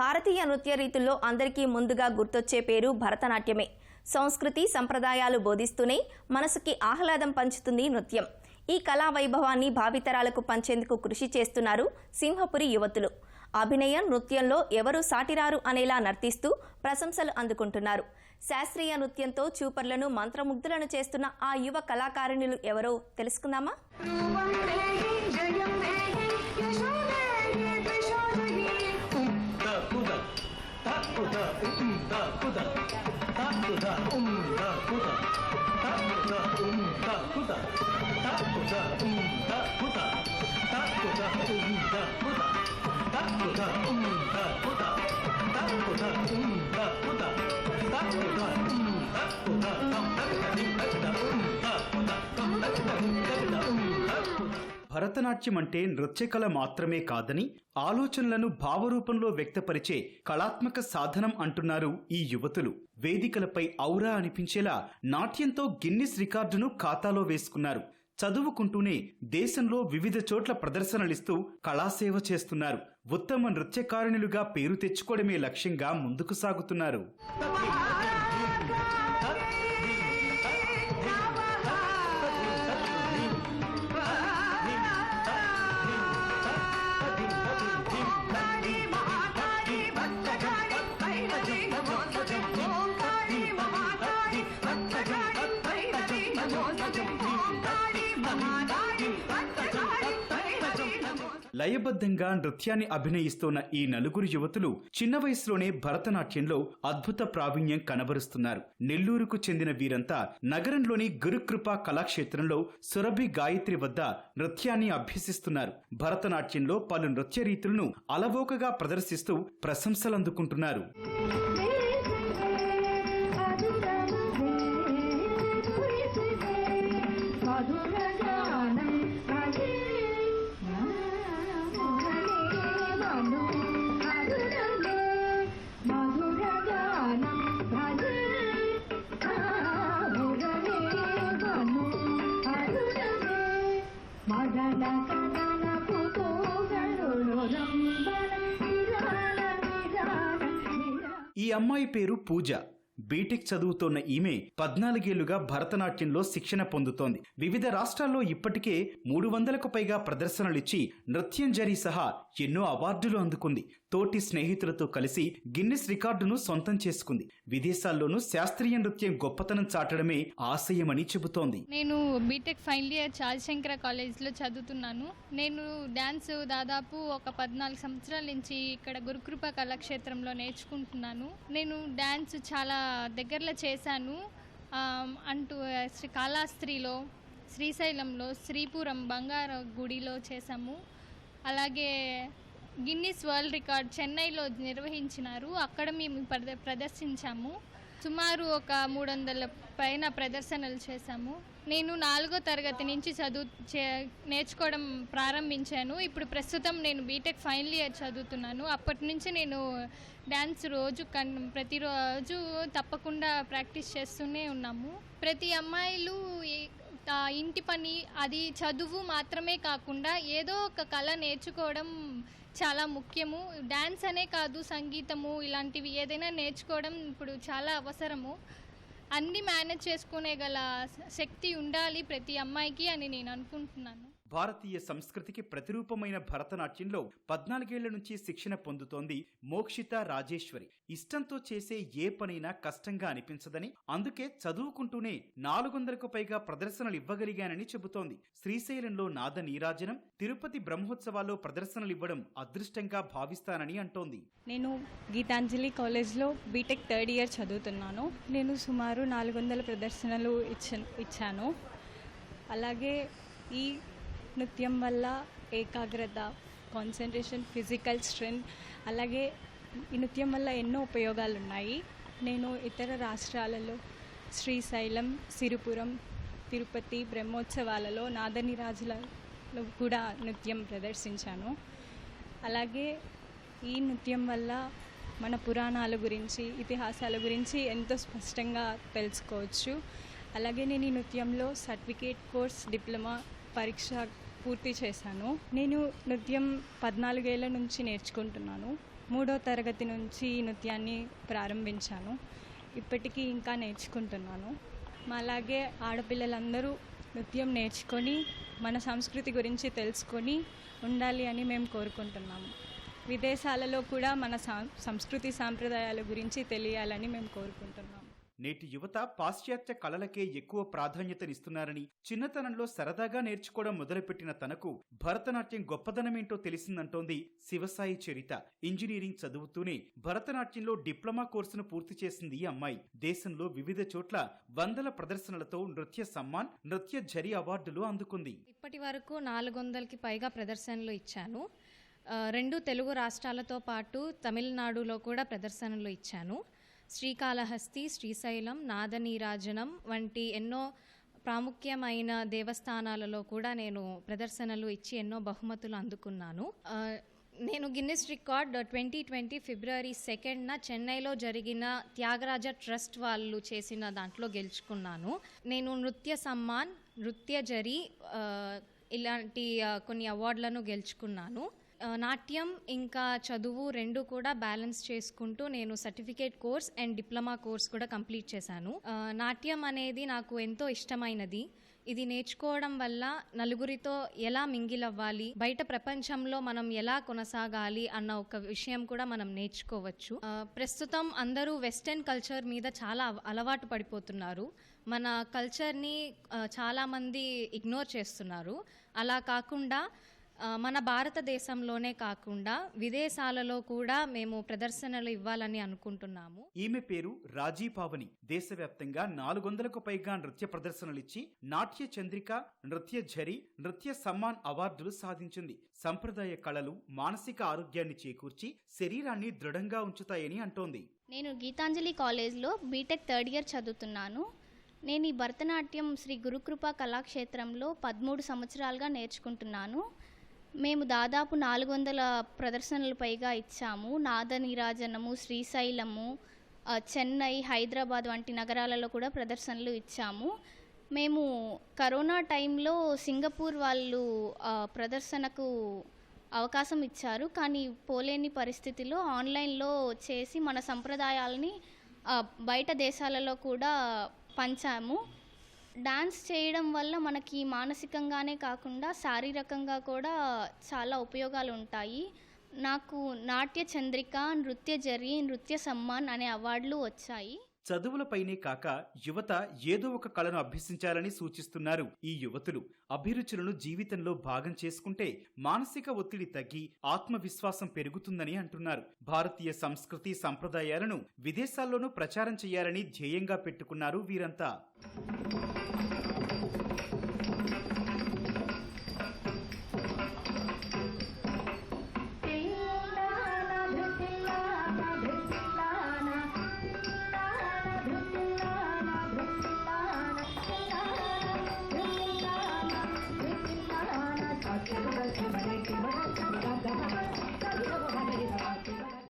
భారతీయ నృత్య రీతుల్లో అందరికీ ముందుగా గుర్తొచ్చే పేరు భరతనాట్యమే. సంస్కృతి సంప్రదాయాలు బోధిస్తూనే మనసుకి ఆహ్లాదం పంచుతుంది నృత్యం. ఈ కళా వైభవాన్ని భావితరాలకు పంచేందుకు కృషి చేస్తున్నారు సింహపురి యువతులు. అభినయం నృత్యంలో ఎవరు సాటిరారు అనేలా నర్తిస్తూ ప్రశంసలు అందుకుంటున్నారు. శాస్త్రీయ నృత్యంతో చూపర్లను మంత్రముగ్ధులను చేస్తున్న ఆ యువ కళాకారిణులు ఎవరో తెలుసుకుందామా? tu da um da ku da ta tu da um da ku da ta tu da um da ku da ta tu da um da ku da ta tu da um da ku da ta tu da um da ku da ta tu da um da ku da Bharatanatyam అంటే నృత్యకళ మాత్రమే కాదని ఆలోచనలను భావరూపంలో వ్యక్తపరిచే కళాత్మక సాధనం అంటున్నారు ఈ యువతులు. వేదికలపై ఔరా అనిపించేలా నాట్యంతో గిన్నిస్ రికార్డును ఖాతాలో వేసుకున్నారు. చదువుకుంటూనే దేశంలో వివిధ చోట్ల ప్రదర్శనలిస్తూ కళాసేవ చేస్తున్నారు. ఉత్తమ నృత్యకారిణులుగా పేరు తెచ్చుకోవడమే లక్ష్యంగా ముందుకు సాగుతున్నారు. లయబద్ధంగా నృత్యాన్ని అభినయిస్తున్న ఈ నలుగురు యువతులు చిన్న వయసులోనే భరతనాట్యంలో అద్భుత ప్రావీణ్యం కనబరుస్తున్నారు. నెల్లూరుకు చెందిన వీరంతా నగరంలోని గురుకృపా కళాక్షేత్రంలో సురభి గాయత్రి వద్ద నృత్యాన్ని అభ్యసిస్తున్నారు. భరతనాట్యంలో పలు నృత్య రీతులను అలవోకగా ప్రదర్శిస్తూ ప్రశంసలందుకుంటున్నారు. ఈ అమ్మాయి పేరు పూజ. బీటెక్ చదువుతోన్న ఈమె పద్నాలుగేళ్ళుగా భరతనాట్యంలో శిక్షణ పొందుతోంది. వివిధ రాష్ట్రాల్లో ఇప్పటికే మూడు వందలకు పైగా ప్రదర్శనలిచ్చి నృత్యం జరి సహా ఎన్నో అవార్డులు అందుకుంది. తోటి స్నేహితులతో కలిసి గిన్నిస్ రికార్డును సొంతం చేసుకుంది. విదేశాల్లోనూ శాస్త్రీయ నృత్యం గొప్పతనం చాటడమే ఆశయమని చెబుతోంది. నేను బీటెక్ ఫైనల్ ఇయర్ చాదిశంకర కాలేజ్లో చదువుతున్నాను. నేను డ్యాన్స్ దాదాపు ఒక పద్నాలుగు సంవత్సరాల నుంచి ఇక్కడ గురుకృప కళాక్షేత్రంలో నేర్చుకుంటున్నాను. నేను డ్యాన్స్ చాలా దగ్గరలో చేశాను. అంటూ శ్రీ కాళాస్త్రిలో శ్రీశైలంలో శ్రీపురం బంగార గుడిలో చేశాము. అలాగే గిన్నిస్ వరల్డ్ రికార్డ్ చెన్నైలో నిర్వహించినారు. అక్కడ మేము ప్రద ప్రదర్శించాము. సుమారు ఒక మూడు వందల పైన ప్రదర్శనలు చేశాము. నేను నాలుగో తరగతి నుంచి చదువు చే నేర్చుకోవడం ప్రారంభించాను. ఇప్పుడు ప్రస్తుతం నేను బీటెక్ ఫైనల్ ఇయర్ చదువుతున్నాను. అప్పటి నుంచి నేను డ్యాన్స్ రోజు కన్ ప్రతిరోజు తప్పకుండా ప్రాక్టీస్ చేస్తూనే ఉన్నాము. ప్రతి అమ్మాయిలు ఇంటి పని అది చదువు మాత్రమే కాకుండా ఏదో ఒక కళ నేర్చుకోవడం చాలా ముఖ్యము. డ్యాన్స్ అనే కాదు సంగీతము ఇలాంటివి ఏదైనా నేర్చుకోవడం ఇప్పుడు చాలా అవసరము. అన్నీ మేనేజ్ చేసుకునే గల శక్తి ఉండాలి ప్రతి అమ్మాయికి అని నేను అనుకుంటున్నాను. భారతీయ సంస్కృతికి ప్రతిరూపమైన భరతనాట్యంలో పద్నాలుగేళ్ళ నుంచి శిక్షణ పొందుతోంది మోక్షిత రాజేశ్వరి. ఇష్టంతో చేసే ఏ పనైనా కష్టంగా అనిపించదని అందుకే చదువుకుంటూనే నాలుగు వందలకు పైగా ప్రదర్శనలు ఇవ్వగలిగానని చెబుతోంది. శ్రీశైలంలో నాద నీరాజనం తిరుపతి బ్రహ్మోత్సవాల్లో ప్రదర్శనలు ఇవ్వడం అదృష్టంగా భావిస్తానని అంటోంది. నేను గీతాంజలి కాలేజ్లో బీటెక్ థర్డ్ ఇయర్ చదువుతున్నాను. నేను సుమారు నాలుగు వందల ప్రదర్శనలు ఇచ్చ ఇచ్చాను. అలాగే ఈ నృత్యం వల్ల ఏకాగ్రత కాన్సన్ట్రేషన్ ఫిజికల్ స్ట్రెంగ్త్ అలాగే ఈ నృత్యం వల్ల ఎన్నో ఉపయోగాలు ఉన్నాయి నేను ఇతర రాష్ట్రాలలో శ్రీశైలం సిరిపురం తిరుపతి బ్రహ్మోత్సవాలలో నాదనిరాజులలో కూడా నృత్యం ప్రదర్శించాను. అలాగే ఈ నృత్యం వల్ల మన పురాణాల గురించి ఇతిహాసాల గురించి ఎంతో స్పష్టంగా తెలుసుకోవచ్చు. అలాగే నేను ఈ నృత్యంలో సర్టిఫికేట్ కోర్స్ డిప్లొమా పరీక్ష పూర్తి చేశాను. నేను నృత్యం పద్నాలుగేళ్ళ నుంచి నేర్చుకుంటున్నాను. మూడో తరగతి నుంచి ఈ నృత్యాన్ని ప్రారంభించాను. ఇప్పటికీ ఇంకా నేర్చుకుంటున్నాను. అలాగే ఆడపిల్లలందరూ నృత్యం నేర్చుకొని మన సంస్కృతి గురించి తెలుసుకొని ఉండాలి అని మేము కోరుకుంటున్నాము. విదేశాలలో కూడా మన సంస్కృతి సాంప్రదాయాల గురించి తెలియాలని మేము కోరుకుంటున్నాము. నేటి యువత పాశ్చాత్య కళలకే ఎక్కువ ప్రాధాన్యతనిస్తున్నారని చిన్నతనంలో సరదాగా నేర్చుకోవడం మొదలుపెట్టిన తనకు భరతనాట్యం గొప్పదనమేంటో తెలిసిందంటోంది శివసాయి చరిత. ఇంజనీరింగ్ చదువుతూనే భరతనాట్యంలో డిప్లొమా కోర్సును పూర్తి చేసింది ఈ అమ్మాయి. దేశంలో వివిధ చోట్ల వందల ప్రదర్శనలతో నృత్య సమ్మాన్ నృత్య జరి అవార్డులు అందుకుంది. ఇప్పటి వరకు నాలుగు వందలకి పైగా ప్రదర్శనలు ఇచ్చాను. రెండు తెలుగు రాష్ట్రాలతో పాటు తమిళనాడులో కూడా ప్రదర్శనలు ఇచ్చాను. శ్రీకాళహస్తి శ్రీశైలం నాదనీరాజనం వంటి ఎన్నో ప్రాముఖ్యమైన దేవస్థానాలలో కూడా నేను ప్రదర్శనలు ఇచ్చి ఎన్నో బహుమతులు అందుకున్నాను. నేను గిన్నిస్ రికార్డ్ ట్వంటీ ట్వంటీ ఫిబ్రవరి సెకండ్న చెన్నైలో జరిగిన త్యాగరాజ ట్రస్ట్ వాళ్ళు చేసిన దాంట్లో గెలుచుకున్నాను. నేను నృత్య సమ్మాన్ నృత్య జరి ఇలాంటి కొన్ని అవార్డులను గెలుచుకున్నాను. నాట్యం ఇంకా చదువు రెండు కూడా బ్యాలెన్స్ చేసుకుంటూ నేను certificate course and diploma course కూడా కంప్లీట్ చేశాను. నాట్యం అనేది నాకు ఎంతో ఇష్టమైనది. ఇది నేర్చుకోవడం వల్ల నలుగురితో ఎలా మింగిల్ అవ్వాలి బయట ప్రపంచంలో మనం ఎలా కొనసాగాలి అన్న ఒక విషయం కూడా మనం నేర్చుకోవచ్చు. ప్రస్తుతం అందరూ వెస్టర్న్ కల్చర్ మీద చాలా అవ- అలవాటు పడిపోతున్నారు. మన కల్చర్ని చాలామంది ఇగ్నోర్ చేస్తున్నారు. అలా కాకుండా మన భారతదేశంలోనే కాకుండా విదేశాలలో కూడా మేము ప్రదర్శనలు ఇవ్వాలని అనుకుంటున్నాము. ఈమె పేరు రాజీ పావని. దేశవ్యాప్తంగా నాలుగు వందలకు పైగా నృత్య ప్రదర్శనలిచ్చి నాట్య చంద్రిక నృత్య ఝరి నృత్య సమ్మాన్ అవార్డులు సాధించింది. సంప్రదాయ కళలు మానసిక ఆరోగ్యాన్ని చేకూర్చి శరీరాన్ని దృఢంగా ఉంచుతాయని అంటోంది. నేను గీతాంజలి కాలేజ్లో బీటెక్ థర్డ్ ఇయర్ చదువుతున్నాను. నేను ఈ భరతనాట్యం శ్రీ గురుకృప కళాక్షేత్రంలో పదమూడు సంవత్సరాలుగా నేర్చుకుంటున్నాను. మేము దాదాపు నాలుగు వందల ప్రదర్శనలు పైగా ఇచ్చాము. నాద నీరాజనము శ్రీశైలము చెన్నై హైదరాబాద్ వంటి నగరాలలో కూడా ప్రదర్శనలు ఇచ్చాము. మేము కరోనా టైంలో సింగపూర్ వాళ్ళు ప్రదర్శనకు అవకాశం ఇచ్చారు. కానీ పోలేని పరిస్థితిలో ఆన్లైన్లో చేసి మన సంప్రదాయాలని బయట దేశాలలో కూడా పంచాము. డాన్స్ చేయడం వల్ల మనకి మానసికంగానే కాకుండా శారీరకంగా కూడా చాలా ఉపయోగాలు ఉంటాయి. నాకు నాట్య చంద్రిక నృత్య జరి నృత్య సమ్మాన్ అనే అవార్డులు వచ్చాయి. చదువులపైనే కాక యువత ఏదో ఒక కళను అభ్యసించాలని సూచిస్తున్నారు. ఈ యువతులు అభిరుచులను జీవితంలో భాగం చేసుకుంటే మానసిక ఒత్తిడి తగ్గి ఆత్మవిశ్వాసం పెరుగుతుందని అంటున్నారు. భారతీయ సంస్కృతి సంప్రదాయాలను విదేశాల్లోనూ ప్రచారం చేయాలని ధ్యేయంగా పెట్టుకున్నారు వీరంతా.